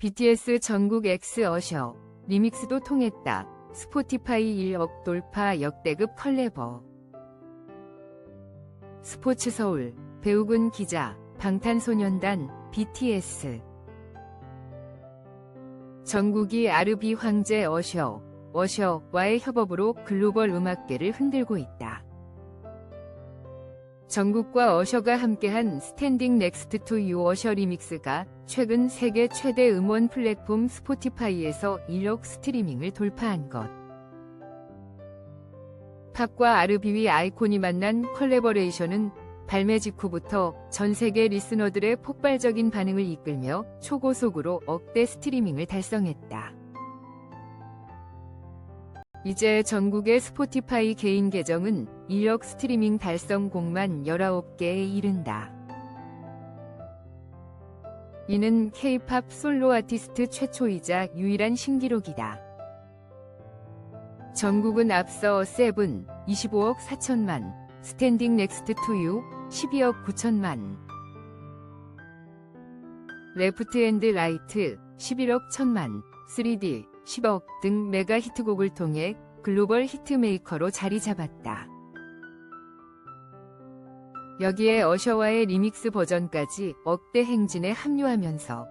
BTS 전국 X 어셔 리믹스도 통했다. 스포티파이 1억 돌파 역대급 컬래버. 스포츠 서울 배우군 기자 방탄소년단 BTS 전국이 아르비 황제 어셔 어셔와의 협업으로 글로벌 음악계를 흔들고 있다. 전국과 어셔가 함께한 스탠딩 넥스트 투 유 어셔 리믹스가 최근 세계 최대 음원 플랫폼 스포티파이에서 1억 스트리밍을 돌파한 것. 팝과 아르비위 아이콘이 만난 컬래버레이션은 발매 직후부터 전 세계 리스너들의 폭발적인 반응을 이끌며 초고속으로 억대 스트리밍을 달성했다. 이제 전국의 스포티파이 개인 계정은 1억 스트리밍 달성 곡만 19개에 이른다. 이는 K-팝 솔로 아티스트 최초이자 유일한 신기록이다. 전국은 앞서 세븐 25억 4천만, 스탠딩 넥스트 투유 12억 9천만, 레프트 앤드 라이트 11억 천만, 3D 10억 등 메가 히트곡을 통해 글로벌 히트메이커로 자리 잡았다. 여기에 어셔와의 리믹스 버전까지 억대 행진에 합류하면서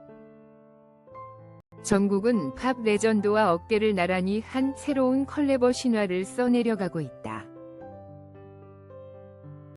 전국은 팝 레전드와 어깨를 나란히 한 새로운 컬래버 신화를 써내려가고 있다.